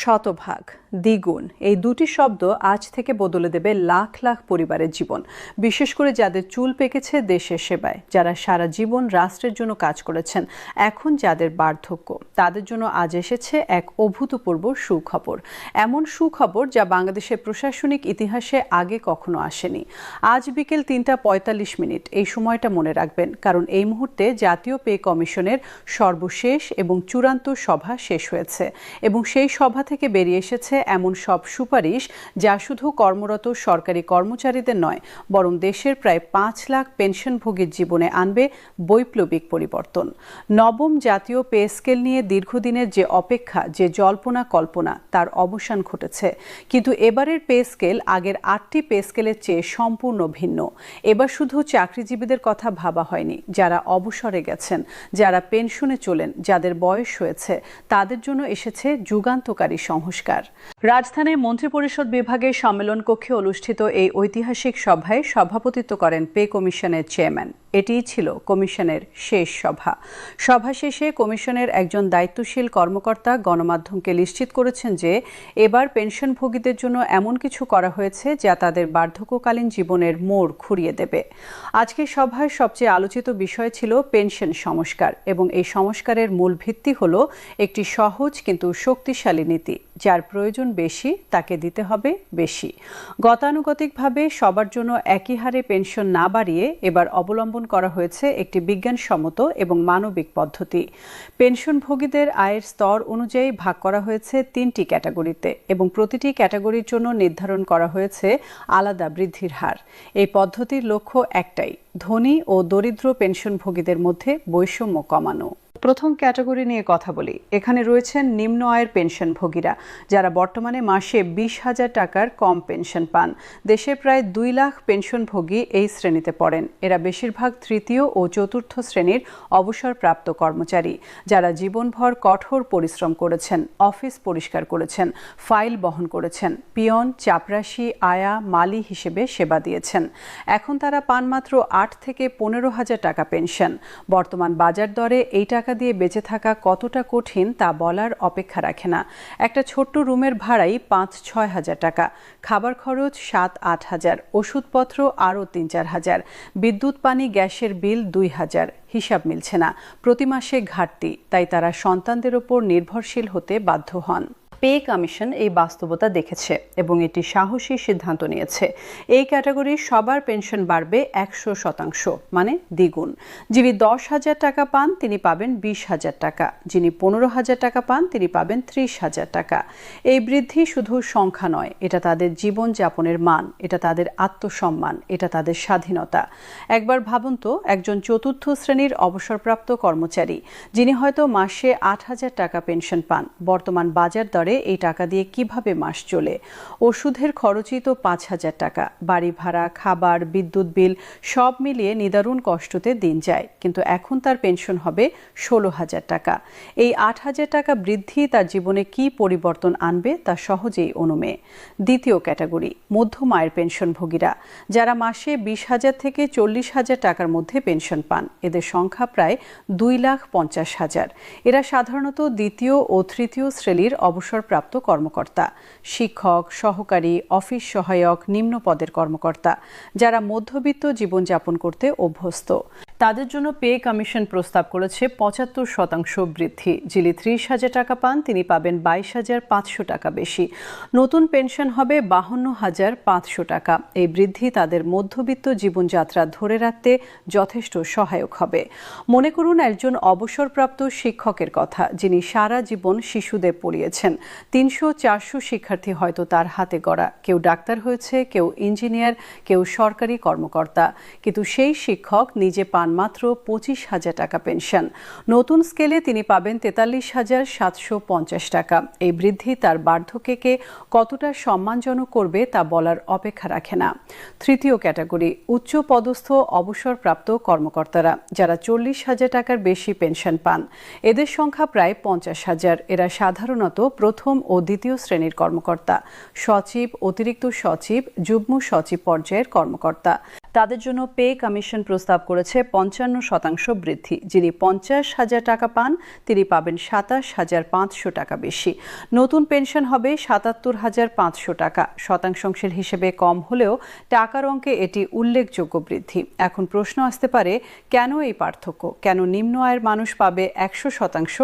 শতভাগ। দ্বিগুণ। এই দুটি শব্দ আজ থেকে বদলে দেবে লাখ লাখ পরিবারের জীবন। বিশেষ করে যাদের চুল পেকেছে দেশের সেবায়, যারা সারা জীবন রাষ্ট্রের জন্য কাজ করেছেন, এখন যাদের বার্ধক্য। তাদের জন্য আজ এসেছে এক অভূতপূর্ব সুখবর। এমন সুখবর যা বাংলাদেশের প্রশাসনিক ইতিহাসে আগে কখনো আসেনি। আজ বিকেল তিনটা পঁয়তাল্লিশ মিনিট। এই সময়টা মনে রাখবেন, কারণ এই মুহূর্তে জাতীয় পে কমিশনের সর্বশেষ এবং চূড়ান্ত সভা শেষ হয়েছে। এবং সেই সভা থেকে বেরিয়ে এসেছে এমন সব সুপারিশ যা শুধু কর্মরত সরকারি কর্মচারীদের নয়, বরং দেশের প্রায় পাঁচ লাখ পেনশনভোগীর জীবনে আনবে বৈপ্লবিক পরিবর্তন। নবম জাতীয় পে স্কেল নিয়ে দীর্ঘদিনের যে অপেক্ষা, যে জল্পনা কল্পনা, তার অবসান ঘটেছে। কিন্তু এবারের পে স্কেল আগের আটটি পে স্কেলের চেয়ে সম্পূর্ণ ভিন্ন। এবার শুধু চাকরিজীবীদের কথা ভাবা হয়নি, যারা অবসরে গেছেন, যারা পেনশনে চলেন, যাদের বয়স হয়েছে, তাদের জন্য এসেছে যুগান্তকারী সংস্কার। রাজধানীর মন্ত্রিপরিষদ বিভাগের সম্মেলন কক্ষে অনুষ্ঠিত এই ঐতিহাসিক সভায় সভাপতিত্ব করেন পে কমিশনের চেয়ারম্যান। এটিই ছিল কমিশনের শেষ সভা। সভা শেষে কমিশনের একজন দায়িত্বশীল কর্মকর্তা গণমাধ্যমকে নিশ্চিত করেছেন যে এবার পেনশনভোগীদের জন্য এমন কিছু করা হয়েছে যা তাদের বার্ধক্যকালীন জীবনের মোড় ঘুরিয়ে দেবে। আজকের সভায় সবচেয়ে আলোচিত বিষয় ছিল পেনশন সংস্কার এবং এই সংস্কারের মূল ভিত্তি হল একটি সহজ কিন্তু শক্তিশালী নীতি, যার প্রয়োজন বেশি, তাকে দিতে হবে বেশি। গতানুগতিকভাবে সবার জন্য একই হারে পেনশন না বাড়িয়ে এবার অবলম্বন করা হয়েছে একটি বিজ্ঞানসম্মত এবং মানবিক পদ্ধতি। পেনশনভোগীদের আয়ের স্তর অনুযায়ী ভাগ করা হয়েছে তিনটি ক্যাটাগরিতে এবং প্রতিটি ক্যাটাগরির জন্য নির্ধারণ করা হয়েছে আলাদা বৃদ্ধির হার। এই পদ্ধতির লক্ষ্য একটাই ধনী ও দরিদ্র পেনশনভোগীদের মধ্যে বৈষম্য কমানো। প্রথম ক্যাটাগরি নিয়ে কথা বলি। এখানে রয়েছেন নিম্ন আয়ের পেনশনভোগীরা, যারা বর্তমানে মাসে বিশ হাজার টাকার কম পেনশন পান। দেশের প্রায় দুই লাখ পেনশনভোগী এই শ্রেণীতে পড়েন। এরা বেশিরভাগ তৃতীয় ও চতুর্থ শ্রেণির অবসরপ্রাপ্ত কর্মচারী, যারা জীবনভর কঠোর পরিশ্রম করেছেন, অফিস পরিষ্কার করেছেন, ফাইল বহন করেছেন, পিয়ন, চাপরাশি, আয়া, মালি হিসেবে সেবা দিয়েছেন। এখন তারা পান মাত্র আট থেকে পনেরো হাজার টাকা পেনশন। বর্তমান বাজার দরে এই টাকা দিয়ে বেঁচে থাকা কতটা কঠিন তা বলার অপেক্ষা রাখে না। একটা ছোট্ট রুমের ভাড়াই পাঁচ, ছয় হাজার টাকা। খাবার খরচ সাত, আট হাজার। ওষুধপত্র আরও তিন, চার হাজার। বিদ্যুৎ, পানি, গ্যাসের বিল দুই হাজার। হিসাব মিলছে না। প্রতি মাসে ঘাটতি, তাই তারা সন্তানদের ওপর নির্ভরশীল হতে বাধ্য হন। পে কমিশন এই বাস্তবতা দেখেছে এবং এটি সাহসী সিদ্ধান্ত নিয়েছে। এই ক্যাটাগরির সবার পেনশন বাড়বে একশো শতাংশ মানে দ্বিগুণ। যিনি দশ হাজার টাকা পান, তিনি পাবেন বিশ হাজার টাকা। যিনি পনেরো হাজার টাকা পান, তিনি পাবেন ত্রিশ হাজার টাকা। এই বৃদ্ধি শুধু সংখ্যা নয়, এটা তাদের জীবন যাপনের মান, এটা তাদের আত্মসম্মান, এটা তাদের স্বাধীনতা। একবার ভাবুন তো, একজন চতুর্থ শ্রেণির অবসরপ্রাপ্ত কর্মচারী, যিনি হয়তো মাসে আট হাজার টাকা পেনশন পান, বর্তমান বাজার দরে এই টাকা দিয়ে কীভাবে মাস চলে? ওষুধের খরচই তো পাঁচ হাজার টাকা। বাড়ি ভাড়া, খাবার, বিদ্যুৎ বিল সব মিলিয়ে নিদারুণ কষ্টতে দিন যায়। কিন্তু এখন তার পেনশন হবে ষোলো হাজার টাকা। এই আট হাজার টাকা বৃদ্ধি তার জীবনে কি পরিবর্তন আনবে তা সহজেই অনুমেয় দ্বিতীয় ক্যাটাগরি, মধ্যম আয়ের পেনশনভোগীরা। যারা মাসে বিশ হাজার থেকে চল্লিশ হাজার টাকার মধ্যে পেনশন পান, এদের সংখ্যা প্রায় দুই লাখ পঞ্চাশ হাজার। এরা সাধারণত দ্বিতীয় ও তৃতীয় শ্রেণির অবসরপ্রাপ্ত কর্মকর্তা শিক্ষক সহকারী অফিস সহায়ক নিম্ন পদের কর্মকর্তা যারা মধ্যবিত্ত জীবনযাপন করতে অভ্যস্ত। তাদের জন্য পে কমিশন প্রস্তাব করেছে পঁচাত্তর শতাংশ বৃদ্ধি। যিনি ত্রিশ হাজার টাকা পান, তিনি পাবেন বাইশ হাজার পাঁচশো টাকা বেশি। নতুন পেনশন হবে বাহান্ন হাজার পাঁচশো টাকা। এই বৃদ্ধি তাদের মধ্যবিত্ত জীবনযাত্রা ধরে রাখতে যথেষ্ট সহায়ক হবে। মনে করুন, একজন অবসরপ্রাপ্ত শিক্ষকের কথা, যিনি সারা জীবন শিশুদের পড়িয়েছেন। তিনশো চারশো শিক্ষার্থী হয়তো তার হাতে গড়া। কেউ ডাক্তার হয়েছে, কেউ ইঞ্জিনিয়ার, কেউ সরকারি কর্মকর্তা। কিন্তু সেই শিক্ষক নিজে পান পান মাত্র পঁচিশ হাজার টাকা পেনশন। নতুন স্কেলে তিনি পাবেন তেতাল্লিশ হাজার সাতশো পঞ্চাশ টাকা। এই বৃদ্ধি তার বার্ধক্যকে কতটা সম্মানজনক করবে তা বলার অপেক্ষা রাখে না। তৃতীয় ক্যাটাগরি উচ্চ পদস্থ অবসরপ্রাপ্ত কর্মকর্তারা, যারা চল্লিশ হাজার টাকার বেশি পেনশন পান। এদের সংখ্যা প্রায় পঞ্চাশ হাজার। এরা সাধারণত প্রথম ও দ্বিতীয় শ্রেণির কর্মকর্তা, সচিব, অতিরিক্ত সচিব, যুগ্ম সচিব পর্যায়ের কর্মকর্তা। তাদের জন্য পে কমিশন প্রস্তাব করেছে পঞ্চান্ন শতাংশ বৃদ্ধি। যিনি পঞ্চাশ হাজার টাকা পান, তিনি পাবেন সাতাশ হাজার পাঁচশো টাকা বেশি। নতুন পেনশন হবে সাতাত্তর হাজার পাঁচশো টাকা। শতাংশের হিসেবে কম হলেও টাকার অঙ্কে এটি উল্লেখযোগ্য বৃদ্ধি। এখন প্রশ্ন আসতে পারে, কেন এই পার্থক্য? কেন নিম্ন আয়ের মানুষ পাবে একশো শতাংশ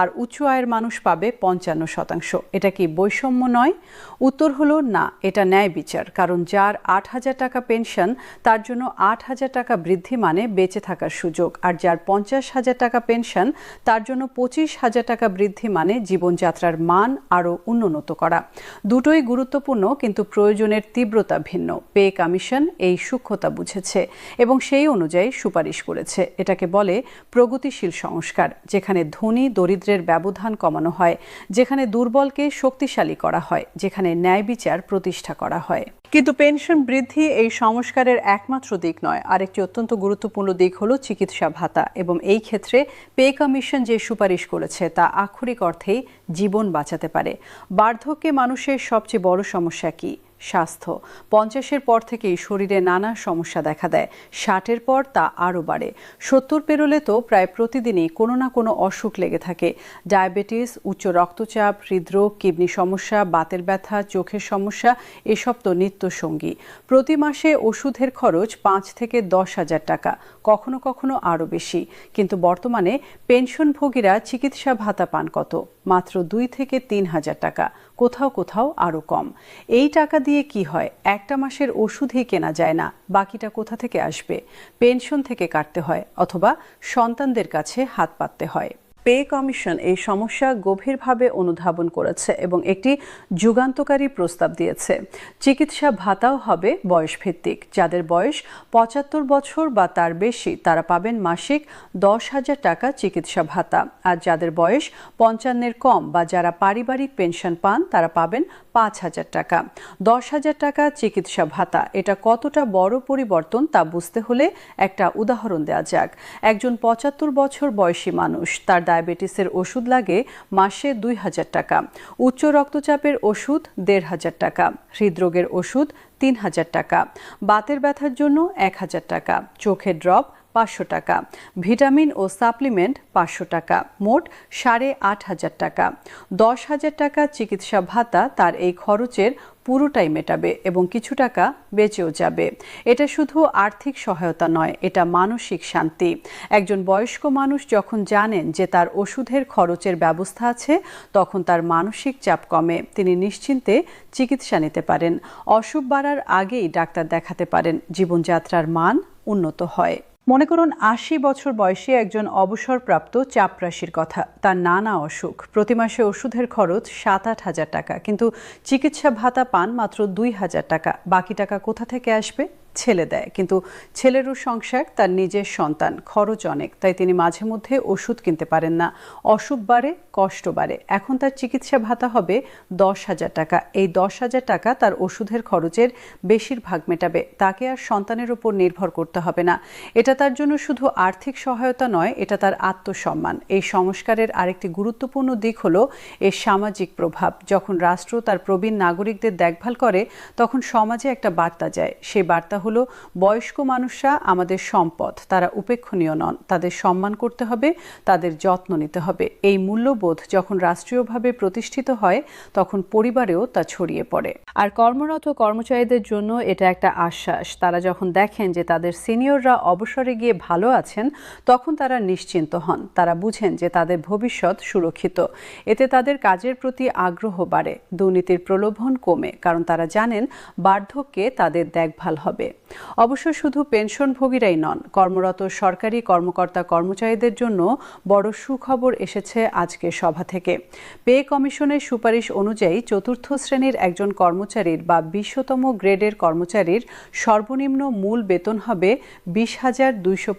আর উচ্চ আয়ের মানুষ পাবে পঞ্চান্ন শতাংশ? এটা কি বৈষম্য নয়? উত্তর হলো না, এটা ন্যায় বিচার। কারণ যার আট হাজার টাকা পেনশন, তার জন্য আট হাজার টাকা বৃদ্ধি মানে বেঁচে থাকার সুযোগ। আর যার পঞ্চাশ হাজার টাকা পেনশন, তার জন্য পঁচিশ হাজার টাকা বৃদ্ধি মানে জীবনযাত্রার মান আরও উন্নত করা। দুটোই গুরুত্বপূর্ণ, কিন্তু প্রয়োজনের তীব্রতা ভিন্ন। পে কমিশন এই সূক্ষ্মতা বুঝেছে এবং সেই অনুযায়ী সুপারিশ করেছে। এটাকে বলে প্রগতিশীল সংস্কার, যেখানে ধনী দরিদ্রের ব্যবধান কমানো হয়, যেখানে দুর্বলকে শক্তিশালী করা হয়, যেখানে ন্যায় বিচার প্রতিষ্ঠা করা হয়। কিন্তু পেনশন বৃদ্ধি এই সংস্কারের একমাত্র দিক নয়। আরেকটি অত্যন্ত গুরুত্বপূর্ণ দিক হলো চিকিৎসা ভাতা এবং এই ক্ষেত্রে পে কমিশন যে সুপারিশ করেছে তা আক্ষরিক অর্থেই জীবন বাঁচাতে পারে। বার্ধক্যে মানুষের সবচেয়ে বড় সমস্যা কি? স্বাস্থ্য। পঞ্চাশের পর থেকেই শরীরে নানা সমস্যা দেখা দেয়। ষাটের পর তা আরও বাড়ে। সত্তর পেরোলে তো প্রায় প্রতিদিনই কোনো না কোনো অসুখ লেগে থাকে। ডায়াবেটিস, উচ্চ রক্তচাপ, হৃদরোগ, কিডনি সমস্যা, বাতের ব্যথা, চোখের সমস্যা, এসব তো নিত্য সঙ্গী। প্রতি মাসে ওষুধের খরচ পাঁচ থেকে দশ হাজার টাকা, কখনো কখনো আরও বেশি। কিন্তু বর্তমানে পেনশনভোগীরা চিকিৎসা ভাতা পান কত? মাত্র দুই থেকে তিন হাজার টাকা। কোথাও কোথাও আরও কম। এই টাকা দিয়ে কি হয়? একটা মাসের ওষুধই কেনা যায় না। বাকিটা কোথা থেকে আসবে? পেনশন থেকে কাটতে হয় অথবা সন্তানদের কাছে হাত পাততে হয়। পে কমিশন এই সমস্যা গভীরভাবে অনুধাবন করেছে এবং একটি যুগান্তকারী প্রস্তাব দিয়েছে। চিকিৎসা ভাতাও হবে বয়সভিত্তিক। যাদের বয়স পঁচাত্তর বছর বা তার বেশি, তারা পাবেন মাসিক দশ হাজার টাকা চিকিৎসা ভাতা। আর যাদের বয়স পঞ্চান্নের কম বা যারা পারিবারিক পেনশন পান, তারা পাবেন পাঁচ হাজার টাকা। দশ হাজার টাকা চিকিৎসা ভাতা। এটা কতটা বড় পরিবর্তন তা বুঝতে হলে একটা উদাহরণ দেওয়া যাক। একজন পঁচাত্তর বছর বয়সী মানুষ, তার ডায়াবেটিসের ওষুধ লাগে মাসে দুই হাজার টাকা। উচ্চ রক্তচাপের ওষুধ দেড় হাজার টাকা। হৃদরোগের ওষুধ তিন হাজার টাকা। বাতের ব্যথার জন্য এক হাজার টাকা। চোখের ড্রপ পাঁচশো টাকা। ভিটামিন ও সাপ্লিমেন্ট পাঁচশো টাকা। মোট সাড়ে আট হাজার টাকা। দশ হাজার টাকা চিকিৎসা ভাতা তার এই খরচের পুরোটাই মেটাবে এবং কিছু টাকা বেঁচেও যাবে। এটা শুধু আর্থিক সহায়তা নয়, এটা মানসিক শান্তি। একজন বয়স্ক মানুষ যখন জানেন যে তার ওষুধের খরচের ব্যবস্থা আছে, তখন তার মানসিক চাপ কমে। তিনি নিশ্চিন্তে চিকিৎসা নিতে পারেন। অসুখ বাড়ার আগেই ডাক্তার দেখাতে পারেন। জীবনযাত্রার মান উন্নত হয়। মনে করুন, আশি বছর বয়সে একজন অবসরপ্রাপ্ত চাপরাশির কথা। তার নানা অসুখ। প্রতি মাসে ওষুধের খরচ সাত আট হাজার টাকা। কিন্তু চিকিৎসা ভাতা পান মাত্র দুই হাজার টাকা। বাকি টাকা কোথা থেকে আসবে? ছেলে দেয়। কিন্তু ছেলেরও সংসার, তার নিজের সন্তান, খরচ অনেক। তাই তিনি মাঝে মধ্যে ওষুধ কিনতে পারেন না। অসুখ বাড়ে, কষ্ট বাড়ে। এখন তার চিকিৎসা ভাতা হবে দশ হাজার টাকা। এই দশ হাজার টাকা তার ওষুধের খরচের বেশিরভাগ মেটাবে। তাকে আর সন্তানের উপর নির্ভর করতে হবে না। এটা তার জন্য শুধু আর্থিক সহায়তা নয়, এটা তার আত্মসম্মান। এই সংস্কারের আরেকটি গুরুত্বপূর্ণ দিক হলো এর সামাজিক প্রভাব। যখন রাষ্ট্র তার প্রবীণ নাগরিকদের দেখভাল করে, তখন সমাজে একটা বার্তা যায়। সেই বার্তা হলো বয়স্ক মানুষরা আমাদের সম্পদ। তারা উপেক্ষণীয় নন। তাদের সম্মান করতে হবে, তাদের যত্ন নিতে হবে। এই মূল্যবোধ যখন রাষ্ট্রীয়ভাবে প্রতিষ্ঠিত হয়, তখন পরিবারেও তা ছড়িয়ে পড়ে। আর কর্মরত কর্মচারীদের জন্য এটা একটা আশ্বাস। তারা যখন দেখেন যে তাদের সিনিয়ররা অবসরে গিয়ে ভালো আছেন, তখন তারা নিশ্চিন্ত হন। তারা বুঝেন যে তাদের ভবিষ্যৎ সুরক্ষিত। এতে তাদের কাজের প্রতি আগ্রহ বাড়ে। দুর্নীতির প্রলোভন কমে। কারণ তারা জানেন বার্ধক্যে তাদের দেখভাল হবে। অবশ্য শুধু পেনশনভোগীরাই নন, কর্মরত সরকারি কর্মকর্তা কর্মচারীদের জন্য বড় সুখবর এসেছে আজকে সভা থেকে। পে কমিশনের সুপারিশ অনুযায়ী চতুর্থ শ্রেণির একজন কর্মচারীর বা বিশতম গ্রেডের কর্মচারীর সর্বনিম্ন মূল বেতন হবে বিশ হাজার দুইশো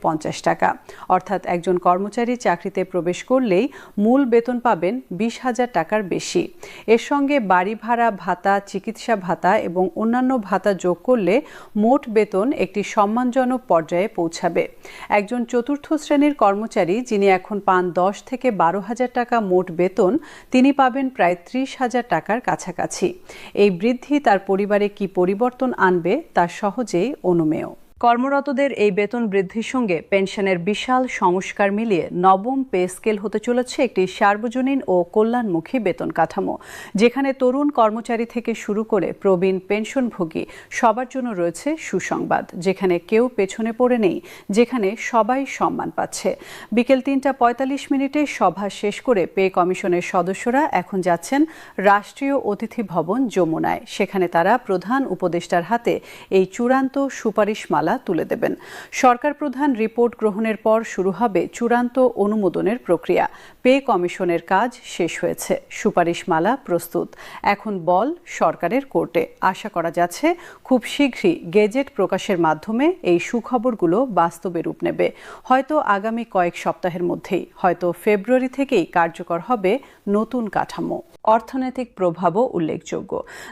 টাকা। অর্থাৎ একজন কর্মচারী চাকরিতে প্রবেশ করলেই মূল বেতন পাবেন বিশ হাজার টাকার বেশি। এর সঙ্গে বাড়ি ভাড়া, ভাতা, চিকিৎসা ভাতা এবং অন্যান্য ভাতা যোগ করলে মোট বেতন একটি সম্মানজনক পর্যায়ে পৌঁছাবে। একজন চতুর্থ শ্রেণির কর্মচারী, যিনি এখন পান দশ থেকে বারো হাজার টাকা মোট বেতন, তিনি পাবেন প্রায় ত্রিশ হাজার টাকার কাছাকাছি। এই বৃদ্ধি তার পরিবারে কি পরিবর্তন আনবে, তা সহজেই অনুমেয়। কর্মরতদের এই বেতন বৃদ্ধির সঙ্গে পেনশনের বিশাল সংস্কার মিলিয়ে নবম পে স্কেল হতে চলেছে একটি সার্বজনীন ও কল্যাণমুখী বেতন কাঠামো, যেখানে তরুণ কর্মচারী থেকে শুরু করে প্রবীণ পেনশনভোগী সবার জন্য রয়েছে সুসংবাদ, যেখানে কেউ পেছনে পড়ে নেই, যেখানে সবাই সম্মান পাচ্ছে। বিকেল তিনটা পঁয়তাল্লিশ মিনিটে সভা শেষ করে পে কমিশনের সদস্যরা এখন যাচ্ছেন রাষ্ট্রীয় অতিথি ভবন যমুনায়। সেখানে তারা প্রধান উপদেষ্টার হাতে এই চূড়ান্ত সুপারিশমালা তুলে দেবেন। সরকার প্রধান রিপোর্ট গ্রহণের পর শুরু হবে চূড়ান্ত অনুমোদনের প্রক্রিয়া। পে কমিশনের কাজ শেষ হয়েছে। সুপারিশমালা প্রস্তুত। এখন বল সরকারের কোর্টে। আশা করা যাচ্ছে খুব শীঘ্রই গেজেট প্রকাশের মাধ্যমে এই সুখবরগুলো বাস্তবে রূপ নেবে। হয়তো আগামী কয়েক সপ্তাহের মধ্যেই, হয়তো ফেব্রুয়ারি থেকেই কার্যকর হবে নতুন কাঠামো। অর্থনৈতিক প্রভাবও উল্লেখযোগ্য।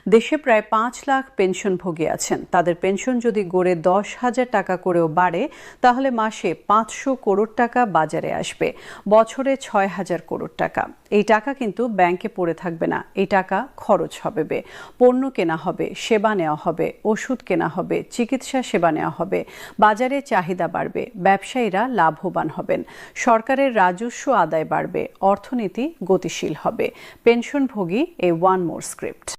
দেশে প্রায় পাঁচ লাখ পেনশনভোগী আছেন। তাদের পেনশন যদি গড়ে দশ হাজার টাকা করেও বাড়ে, তাহলে মাসে পাঁচশো করোড় টাকা বাজারে আসবে। বছরে ছয় হাজার করোড় টাকা। এই টাকা কিন্তু ব্যাংকে পড়ে থাকবে না। এই টাকা খরচ হবে পণ্য কেনা হবে, সেবা নেওয়া হবে, ওষুধ কেনা হবে, চিকিৎসা সেবা নেওয়া হবে, বাজারে চাহিদা বাড়বে, ব্যবসায়ীরা লাভবান হবেন। সরকারের রাজস্ব আদায় বাড়বে, অর্থনীতি গতিশীল হবে। পেনশনভোগী, এ ওয়ান মোর স্ক্রিপ্ট।